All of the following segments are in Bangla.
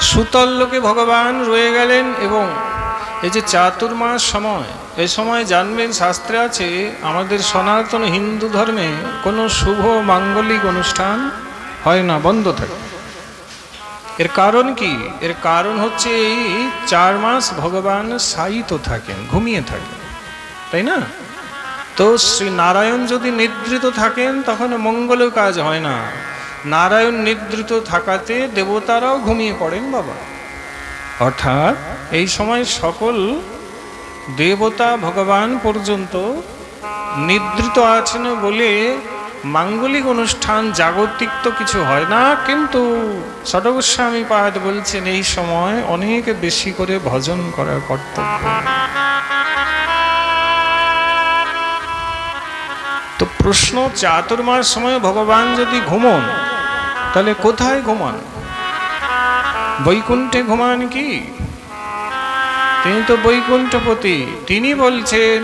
সুতল লোকে ভগবান রয়ে গেলেন এবং এই যে চাতুর্মাস সময় এই সময় জানবেন শাস্ত্রে আছে, আমাদের সনাতন হিন্দু ধর্মে কোনো শুভ মাঙ্গলিক অনুষ্ঠান হয় না, বন্ধ থাকে। এর কারণ কি? এর কারণ হচ্ছে এই চার মাস ভগবান শায়িত থাকেন, ঘুমিয়ে থাকেন। তাই না? তো শ্রী নারায়ণ যদি নিদ্রিত থাকেন, তখন মঙ্গল কাজ হয় না। নারায়ণ নিদ্রিত থাকাতে দেবতারাও ঘুমিয়ে পড়েন বাবা। অর্থাৎ এই সময় সকল দেবতা ভগবান পর্যন্ত নিদ্রিত আছেন বলে মাঙ্গলিক অনুষ্ঠান জাগতিক তো কিছু হয় না, কিন্তু ষটগোস্বামী পাঠ বলছেন, এই সময় অনেক বেশি করে ভজন করার কর্তব্য। প্রশ্ন চাতুর্মাস সময় ভগবান যদি ঘুমন, তাহলে কোথায় ঘুমান? বৈকুণ্ঠে ঘুমান কি? তিনি তো বৈকুণ্ঠপতি, তিনি বলছেন,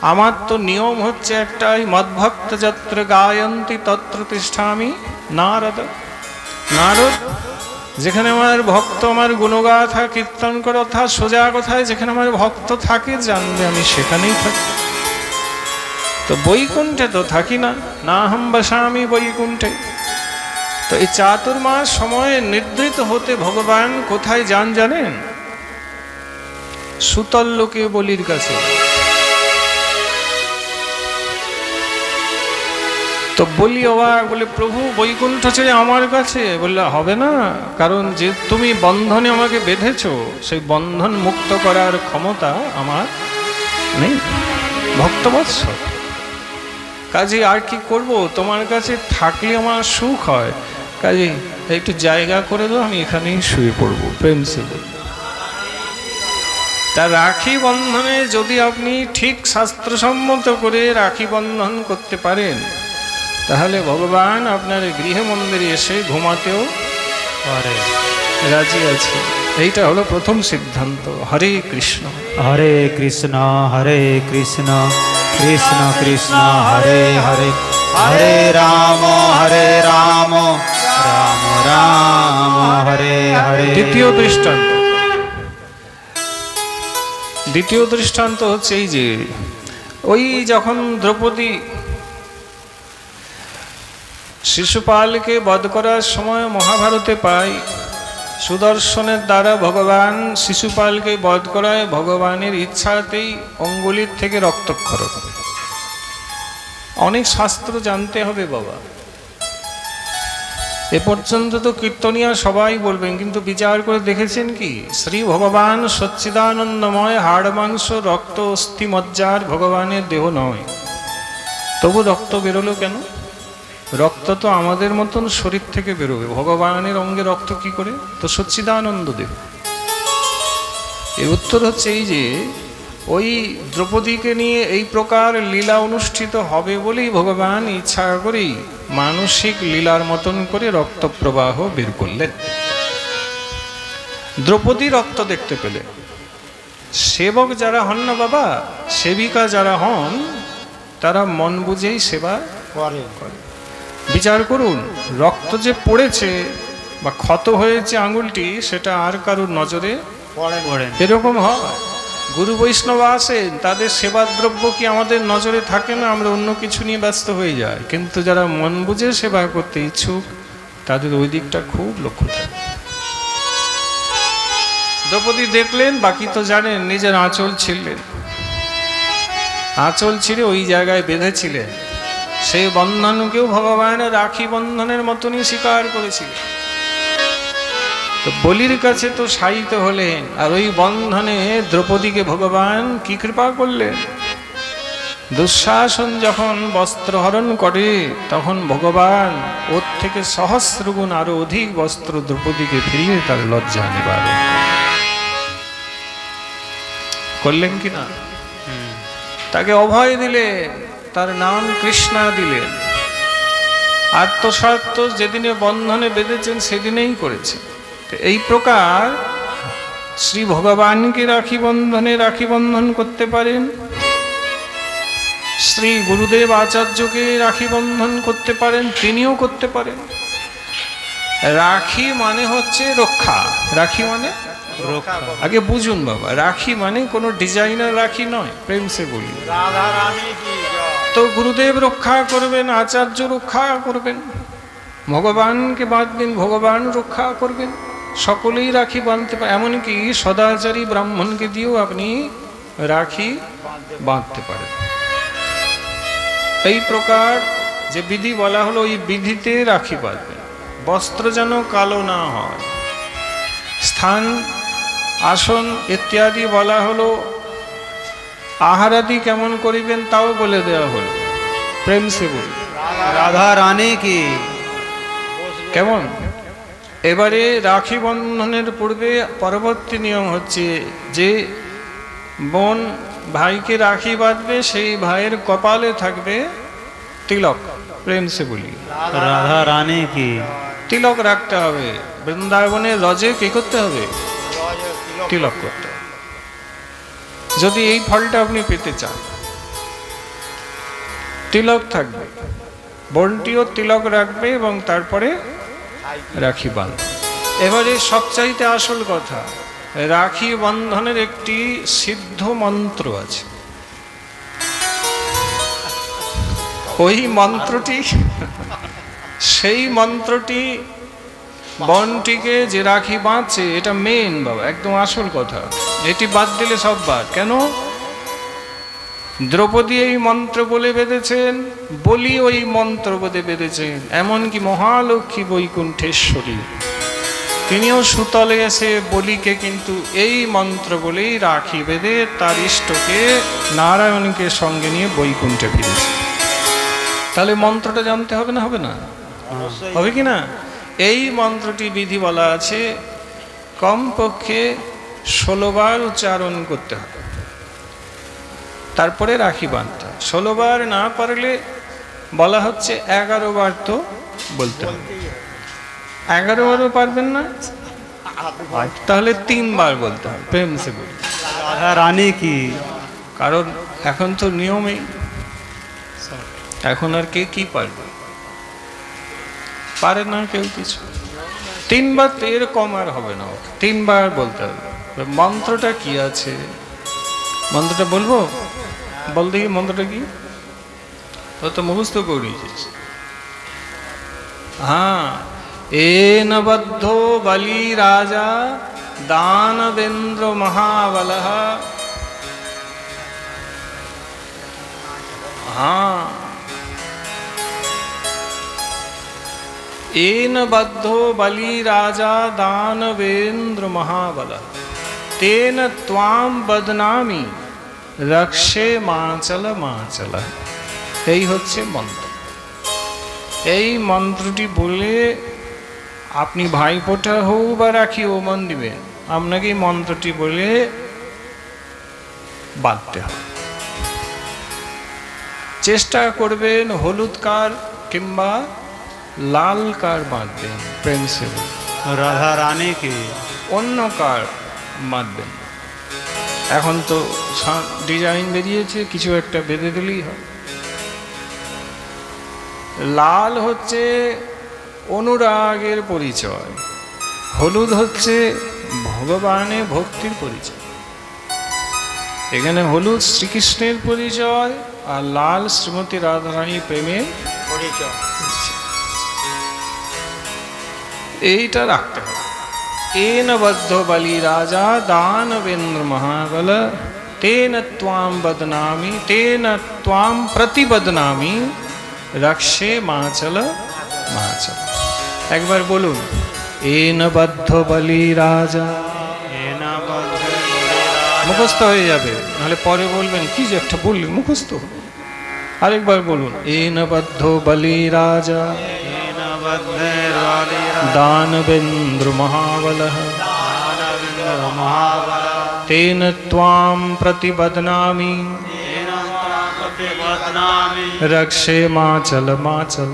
আমার তো নিয়ম হচ্ছে একটাই, মদভক্ত যত্র গায়ন্তী তত্র তিষ্ঠামি নারদ। নারদ, যেখানে আমার ভক্ত, আমার গুণগাথা কীর্তন করে, অর্থাৎ সোজা কথায় যেখানে আমার ভক্ত থাকে, জানবে আমি সেখানেই থাকি। তো বৈকুণ্ঠে তো থাকি না না হাম বসামি বৈকুণ্ঠে। তো এই চাতুর্মাস সময়ে নির্ধারিত হতে ভগবান কোথায় যান জানেন? সুতল লোকে বলির কাছে। তো বলি অবাক, বলে, প্রভু, বৈকুণ্ঠ ছেড়ে আমার কাছে। বললে, হবে না, কারণ যে তুমি বন্ধনে আমাকে বেঁধেছো, সেই বন্ধন মুক্ত করার ক্ষমতা আমার নেই। ভক্তবৎস। কাজে, আর কি করব? তোমার কাছে থাকলে আমার সুখ হয়। কাজে, একটু জায়গা করে দাও, আমি এখানেই শুয়ে পড়ব প্রেম বলল। তা রাখি বন্ধনে, যদি আপনি ঠিক শাস্ত্রসম্মত করে রাখি বন্ধন করতে পারেন, তাহলে ভগবান আপনার গৃহ মন্দিরে এসে ঘুমাতেও পারে। রাজি আছে। এইটা হলো প্রথম সিদ্ধান্ত। হরে কৃষ্ণ। হরে কৃষ্ণ হরে কৃষ্ণ। কৃষ্ণ কৃষ্ণ, হরে হরে। হরে রাম হরে রাম। রাম রাম, হরে হরে। দ্বিতীয় দৃষ্টান্ত। দ্বিতীয় দৃষ্টান্ত হচ্ছে এই যে, ওই যখন দ্রৌপদী শিশুপালকে বধ করার সময় মহাভারতে পাই সুদর্শনের দ্বারা ভগবান শিশুপালকে বধ করায় ভগবানের ইচ্ছাতেই অঙ্গুলির থেকে রক্তক্ষরণ অনেক শাস্ত্র জানতে হবে বাবা। এ পর্যন্ত তো কীর্তনিয়া সবাই বলবেন, কিন্তু বিচার করে দেখেছেন কি? শ্রী ভগবান সচ্চিদানন্দময় হাড়, মাংস, রক্ত, অস্থি, মজ্জার ভগবানের দেহ নয়। তবু রক্ত বেরোলো কেন? রক্ত তো আমাদের মতন শরীর থেকে বেরোবে। ভগবানের অঙ্গে রক্ত কি করে? তো সচ্চিদানন্দ দেব এর উত্তর হচ্ছে এই যে ওই দ্রৌপদীকে নিয়ে এই প্রকার লীলা অনুষ্ঠিত হবে বলেই ভগবান ইচ্ছা করেই মানসিক লীলার মতন করে রক্ত প্রবাহ বের করলেন। দ্রৌপদী রক্ত দেখতে পেলে সেবক যারা হন না বাবা সেবিকা যারা হন তারা মন বুঝেই সেবা করে বিচার করুন রক্ত যে পড়েছে বা ক্ষত হয়েছে আঙুলটি সেটা আর কারুর নজরে এরকম হয়। গুরু বৈষ্ণব আসেন তাদের সেবার দ্রব্য কি আমাদের নজরে থাকে না? আমরা অন্য কিছু নিয়ে ব্যস্ত হয়ে যাই। কিন্তু যারা মন বুঝে সেবা করতে ইচ্ছুক তাদের ওই দিকটা খুব লক্ষ্য থাকে। দ্রৌপদী দেখলেন বাকি তো জানেন নিজের আঁচল ছিলেন আঁচল ছিঁড়ে ওই জায়গায় বেঁধেছিলেন। সেই বন্ধনকেও ভগবান রাখি বন্ধনের মতনই স্বীকার করেছিলেন তো বলির কাছে তো শায়িত হলেন আর ওই বন্ধনে দ্রৌপদীকে ভগবান কি কৃপা করলেন? দুঃশাসন যখন বস্ত্র হরণ করে তখন ভগবান ওর থেকে সহস্র গুণ আরও অধিক বস্ত্র দ্রৌপদীকে ফিরিয়ে তার লজ্জা নিবারণ। করলেন কি না তাকে অভয় দিলেন তার নাম কৃষ্ণা দিলেন। আত্মস্বার্থ যেদিনে বন্ধনে বেঁধেছেন সেদিনেই করেছেন। তো এই প্রকার শ্রী ভগবানকে রাখি বন্ধনে রাখি বন্ধন করতে পারেন। শ্রী গুরুদেব আচার্যকে রাখি বন্ধন করতে পারেন তিনিও করতে পারেন। রাখি মানে হচ্ছে রক্ষা। রাখি মানে? রক্ষা। আগে বুঝুন বাবা রাখি মানে কোনো ডিজাইনার রাখি নয় প্রেম সে বলি। রাধা রানী তো গুরুদেব রক্ষা করবেন, আচার্য রক্ষা করবেন। ভগবানকে বাঁধবেন ভগবান রক্ষা করবেন। সকলেই রাখি বাঁধতে পারে এমনকি সদাচারী ব্রাহ্মণকে দিয়েও আপনি রাখি বাঁধতে পারেন। এই প্রকার যে বিধি বলা হলো, ওই বিধিতে রাখি বাঁধবেন। বস্ত্র যেন কালো না হয়। স্থান, আসন ইত্যাদি বলা হলো আহারাদি কেমন করিবেন তাও বলে দেওয়া হলো। প্রেম সে বলি। রাধা রানী কি? কেমন? এবারে রাখি বন্ধনের পূর্বে পরবর্তী নিয়ম হচ্ছে যে বোন ভাইকে রাখি বাঁধবে সেই ভাইয়ের কপালে থাকবে তিলক। প্রেম সে বলি। রাধা রানী কি? তিলক রাখতে হবে। বৃন্দাবনের রজে কি করতে হবে? তিলক তিলক করতে হবে। যদি এই ফলটা আপনি পেতে চান, তিলক থাকবে। বনটিও তিলক রাখবে এবং তারপরে রাখি বাঁধ এবারে সবচাইতে আসল কথা, রাখি বন্ধনের একটি সিদ্ধ মন্ত্র আছে। ওই মন্ত্রটি, সেই মন্ত্রটি বনটিকে যে রাখি বাঁধছে, এটা মেন বাবা, একদম আসল কথা। এটি বাদ দিলে সব বাদ। কেন? দ্রৌপদী এই মন্ত্র বলে বেঁধেছেন বলি ওই মন্ত্র বলে বেঁধেছেন। এমনকি মহালক্ষ্মী বৈকুণ্ঠেশ্বরী তিনিও সুতলে এসে বলিকে কিন্তু এই মন্ত্র বলেই রাখি বেঁধে তার ইষ্টকে নারায়ণকে সঙ্গে নিয়ে বৈকুণ্ঠে ফিরেছে। তাহলে মন্ত্রটা জানতে হবে না? হবে না? হবে কি না? এই মন্ত্রটি বিধি বলা আছে কমপক্ষে ষোলোবার উচ্চারণ করতে হবে। তারপরে রাখি বাঁধতে হবে। ষোলোবার না পারলে বলা হচ্ছে এগারো বার তো বলতে হবে। এগারো বারও পারবেন না? তাহলে তিনবার বলতে হবে প্রেম সে বলি। রাধা রানী কি? কারণ এখন তো নিয়মেই এখন আর কে কি পারবে? পারে না কেউ কিছু। তিনবার তো এর কম আর হবে না। তিনবার বলতে হবে। মন্ত্রটা কি আছে মন্ত্রটা বলবো বল দেখি মন্ত্রটা কি ও তো মুখস্থ করে নিয়েছিস হ্যাঁ এন বদ্ধ বলি রাজা দানবেন্দ্র মহাবলহ हाँ एन बद्धो बलि राजा दानवेन्द्र महाबल तेन त्वाम बदनामी রক্ষে মাচল মাচল এই হচ্ছে মন্ত্র এই মন্ত্রটি বলে আপনি ভাইফোঁটা হোক বা রাখি ও মন দিবেন আপনাকে এই মন্ত্রটি বলে বাঁধতে হবে চেষ্টা করবেন হলুদ কার কিংবা লাল কার বাঁধবেন পেন্সিল রাধা রানী কি অন্য কার বাঁধবেন। এখন তো ডিজাইন বেরিয়েছে কিছু একটা বেঁধে দিলেই হয়। লাল হচ্ছে অনুরাগের পরিচয় হলুদ হচ্ছে ভগবানের ভক্তির পরিচয়। এখানে হলুদ শ্রীকৃষ্ণের পরিচয় আর লাল শ্রীমতী রাধারানী প্রেমের পরিচয়। এইটা রাখতে হবে। এন বদ্ধ বলি রাজা দানবেন্দ্র মহাবল তেন ত্বাম বদনামি তেন ত্বাম প্রতি বদনামি রক্ষে মাচল মাচল একবার বলুন এন বদ্ধ বলি রাজা মুখস্থ হয়ে যাবে নাহলে পরে বলবেন কি যে একটা বললেন মুখস্থ আরেকবার বলুন এন বদ্ধ বলি রাজা। এনা বদ্ধ বলি রাজা। দানবেন্দ্র মহাবলः দানবেন্দ্র মহাবল तेन त्वां प्रतिबध्नामि এনা ত্রাম প্রতি বদনামি रक्षे माचल माचल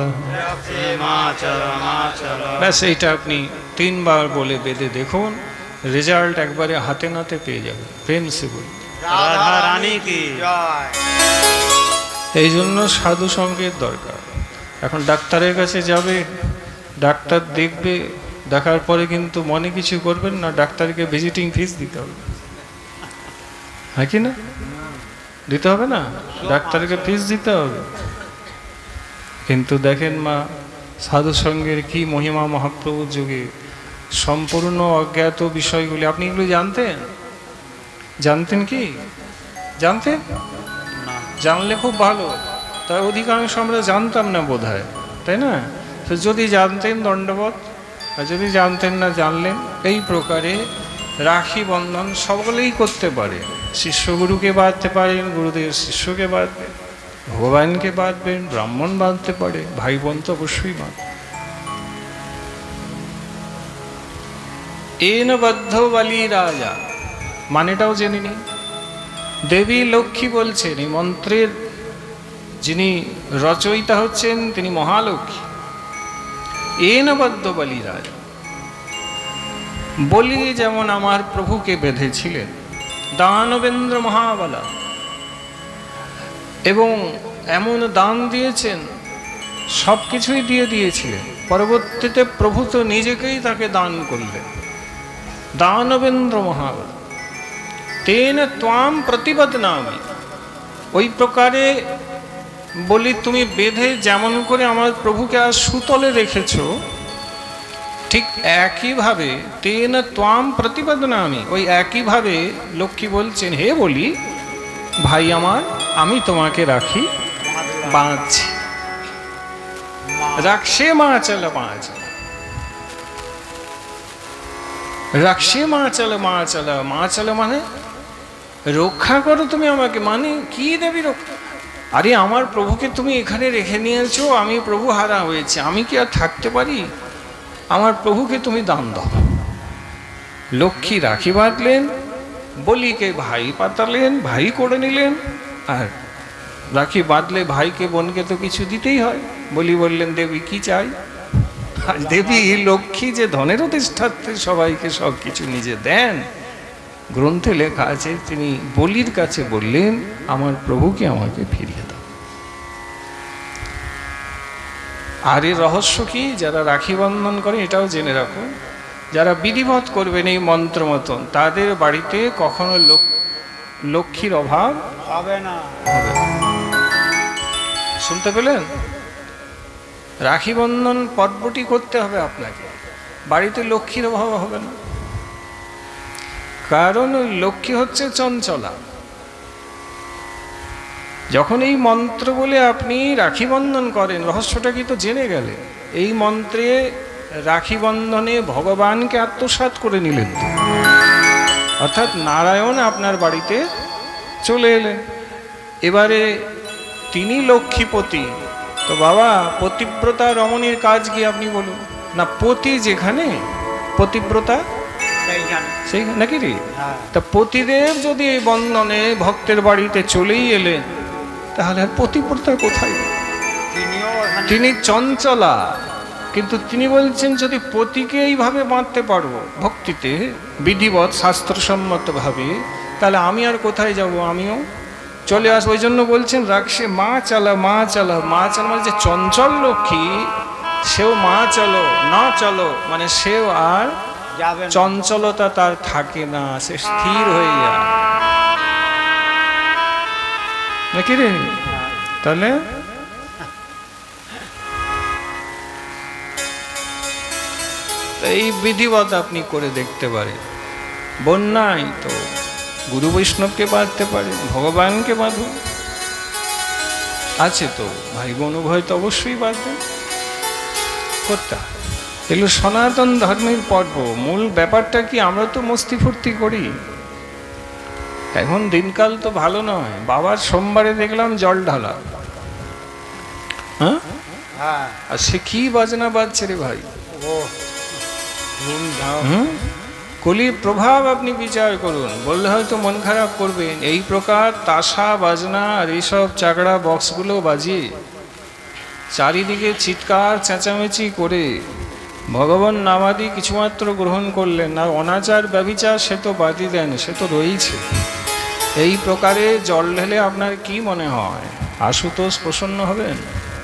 হিমাচল হিমাচল ব্যাস এইটা আপনি তিনবার বলে বেঁধে দেখুন রেজাল্ট একবারে হাতে নাতে পেয়ে যাবে প্রেম সে বলি রাধা রানী কি জয় এই জন্য সাধু সঙ্গের দরকার এখন ডাক্তারের কাছে যাবে ডাক্তার দেখবে দেখার পরে কিন্তু মনে কিছু করবেন না ডাক্তারকে ভিজিটিং ফিস দিতে হবে। হ্যাঁ কি না? দিতে হবে না? ডাক্তারকে ফিস দিতে হবে। কিন্তু দেখেন মা সাধু সঙ্গের কি মহিমা মহাপ্রভুর যুগে সম্পূর্ণ অজ্ঞাত বিষয়গুলি আপনি এগুলো জানতেন? জানতেন কি? জানতেন? জানলে খুব ভালো। তাই অধিকাংশ আমরা জানতাম না বোধ তাই না? তো যদি জানতেন দণ্ডবত আর যদি জানতেন না জানলেন, এই প্রকারে রাখি বন্ধন সকলেই করতে পারে। শিষ্যগুরুকে বাঁধতে পারেন গুরুদেব শিষ্যকে বাঁধবেন, ভগবানকে বাঁধবেন, ব্রাহ্মণ বাঁধতে পারে ভাই বোন তো অবশ্যই বাঁধবে এন বদ্ধ বালি রাজা, মানেটাও জেনে নিই দেবী লক্ষ্মী বলছেন, এই মন্ত্রের যিনি রচয়িতা হচ্ছেন, তিনি মহালক্ষ্মী। এন বদ্ধ বলি রাজা বলি যেমন আমার প্রভুকে বেঁধেছিলেন, দানবেন্দ্র মহাবালা। এবং এমন দান দিয়েছেন সব কিছুই দিয়ে দিয়েছিলেন। পরবর্তীতে প্রভু তো নিজেকেই তাকে দান করলেন। দানবেন্দ্র মহাবালা। তেন ত্বাম প্রতিবদনামি। ওই প্রকারে বলি, তুমি বেঁধে যেমন করে আমার প্রভুকে আর সুতলে রেখেছ, ঠিক একইভাবে তেন ত্বাম আমি ওই একইভাবে লক্ষ্মী বলছেন, হে বলি, ভাই আমার, আমি তোমাকে রাখি বাঁচছি রাখসে মা চল মা চল রাখসে মা চল মা চল। মা চল মানে রক্ষা করো তুমি আমাকে মানে কি দেবী রক্ষা আরে, আমার প্রভুকে তুমি এখানে রেখে নিয়েছো, আমি প্রভু হারা হয়েছে, আমি কি আর থাকতে পারি? আমার প্রভুকে তুমি দান দাও। লক্ষ্মী রাখি বাঁধলেন, বলিকে ভাই পাতালেন, ভাই করে নিলেন, আর রাখি বাঁধলে ভাইকে, বোনকে তো কিছু দিতেই হয়। বলি বললেন, দেবী, কি চাই? দেবী, লক্ষ্মী যে ধনের অধিষ্ঠাত্রী, সবাইকে সব কিছু নিজে দেন। গ্রন্থে লেখা আছে তিনি বলির কাছে বললেন আমার প্রভুকে আমাকে ফিরিয়ে দাও। আর এর রহস্য কি? যারা রাখি বন্ধন করে এটাও জেনে রাখুন। যারা বিধিবধ করবেন এই মন্ত্র মতন তাদের বাড়িতে কখনো লক্ষ্মীর অভাব হবে না। শুনতে পেলেন? রাখি বন্ধন পর্বটি করতে হবে আপনাকে। বাড়িতে লক্ষ্মীর অভাব হবে না। কারণ ওই লক্ষ্মী হচ্ছে চঞ্চলা। যখন এই মন্ত্র বলে আপনি রাখি বন্ধন করেন, রহস্যটা কি তো জেনে গেলে? এই মন্ত্রে রাখি বন্ধনে ভগবানকে আত্মসাৎ করে নিলেন। অর্থাৎ নারায়ণ আপনার বাড়িতে চলে এলেন। এবারে তিনি লক্ষ্মীপতি। তো বাবা, পতিব্রতা রমণীর কাজ কি আপনি বলুন? না, পতি যেখানে, পতিব্রতা সেই নাকি রে? হ্যাঁ। তা পতিদেব যদি এই বন্ধনে ভক্তের বাড়িতে চলেই এলেন তাহলে আর পতিব্রতা কোথায়? তিনি চঞ্চলা। কিন্তু তিনি বলছেন যদি পতিকে এইভাবে বাঁধতে পারব ভক্তিতে বিধিবৎ শাস্ত্রসম্মতভাবে তাহলে আমি আর কোথায় যাব আমিও? চলে আস ওই জন্য বলছেন রাখছে মা চালা মা চালা। মা চালা মানে যে চঞ্চল লক্ষ্মী সেও মা চলো না চলো মানে সেও আর চঞ্চলতা তার থাকে না, সে স্থির হয়ে যায়। নাকি রে? তাহলে? এই বিধিবত আপনি করে দেখতে পারেন। বন্যায় তো গুরু বৈষ্ণবকে বাঁধতে পারেন ভগবানকে বাঁধুন। আছে তো, ভাই বোন উভয় তো অবশ্যই বাঁধবেন করতে হয়। এগুলো সনাতন ধর্মের পর্ব। মূল ব্যাপারটা কি আমরা তো মস্তি ফুর্তি করি? এখন দিনকাল তো ভালো নয়। বাবার সোমবারে দেখলাম জল ঢালা। হ্যাঁ? হ্যাঁ। আর সে কি বাজনা বাজছে রে ভাই? কলির প্রভাব আপনি বিচার করুন। বললে হয়তো মন খারাপ করবেন এই প্রকার তাসা বাজনা আর এইসব চাকড়া বক্সগুলো বাজিয়ে চারিদিকে চিৎকার চেঁচামেচি করে ভগবান নামাদি কিছুমাত্র গ্রহণ করলেন আর অনাচার ব্যবিচার সে তো বাদই দেন সে তো রয়েছে। এই প্রকারে জল ঢেলে আপনার কি মনে হয়? আশুতোষ প্রসন্ন হবেন?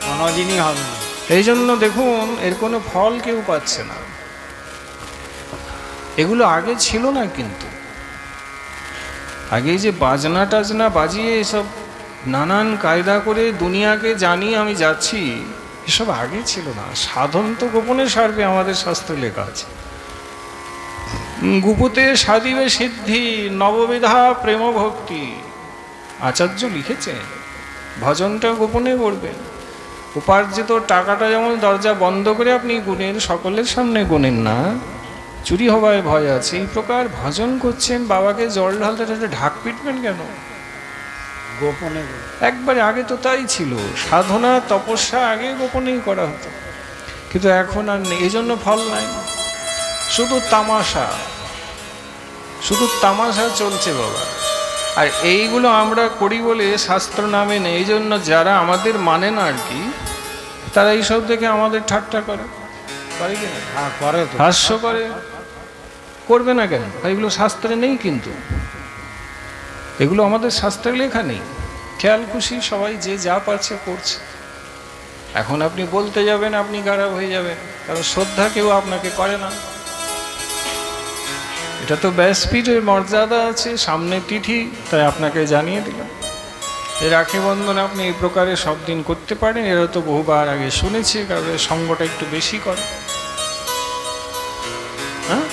কোনোদিনই হবে না এই জন্য দেখুন এর কোনো ফল কেউ পাচ্ছে না। এগুলো আগে ছিল না কিন্তু। আগে যে বাজনা টাজনা বাজিয়ে এসব নানান কায়দা করে দুনিয়াকে জানিয়ে আমি যাচ্ছি এসব আগে ছিল না। সাধন তো গোপনে সারবে আমাদের শাস্ত্রে লেখা আছে। গুপুতে সাদিবে সিদ্ধি, নববিধা প্রেম ভক্তি আচার্য লিখেছে ভজনটা গোপনে করবেন উপার্জিত টাকাটা যেমন দরজা বন্ধ করে আপনি গুনেন, সকলের সামনে গুনেন না। চুরি হওয়ায় ভয় আছে। এই প্রকার ভজন করছেন, বাবাকে জল ঢালতে ঢালতে ঢাক পিটবেন কেন? গোপনে একবারে আগে তো তাই ছিল। সাধনা তপস্যা আগে গোপনেই করা হতো। কিন্তু এখন আর নেই। এই জন্য ফল নাই। শুধু তামাশা। শুধু তামাশা চলছে বাবা। আর এইগুলো আমরা করি বলে শাস্ত্র নামে নেই। এই জন্য যারা আমাদের মানে না আর কি তারা এইসব দেখে আমাদের ঠাট্টা করে। কি না? হ্যাঁ করে হাস্য করে। করবে না কেন? এগুলো শাস্ত্রে নেই কিন্তু। এগুলো আমাদের শাস্ত্রে লেখা নেই। খেয়াল খুশি, সবাই যে যা পারছে করছে। এখন আপনি বলতে যাবেন, আপনি খারাপ হয়ে যাবেন। কারণ শ্রদ্ধা কেউ আপনাকে করে না। এটা তো ব্যাসপীঠের মর্যাদা আছে, সামনে তিথি, তাই আপনাকে জানিয়ে দিলাম। এই রাখি বন্ধন আপনি এই প্রকারে সব দিন করতে পারেন এরা তো বহুবার আগে শুনেছি, কারণ সঙ্গটা একটু বেশি করে। হ্যাঁ?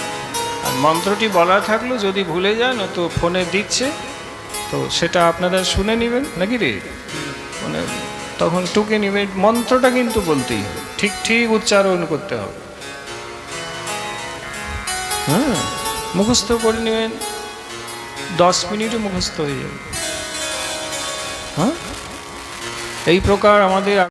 মন্ত্রটি বলা থাকল, যদি ভুলে যান তো ফোনে দিচ্ছে। তো সেটা আপনারা শুনে নেবেন, নাকি রে? মানে তখন টুকে নিবে, মন্ত্রটা কিন্তু বলতেই হবে, ঠিক ঠিক উচ্চারণ করতে হবে। হ্যাঁ মুখস্থ করে নেবেন, দশ মিনিটে মুখস্থ হয়ে যাবে। হ্যাঁ? এই প্রকার আমাদের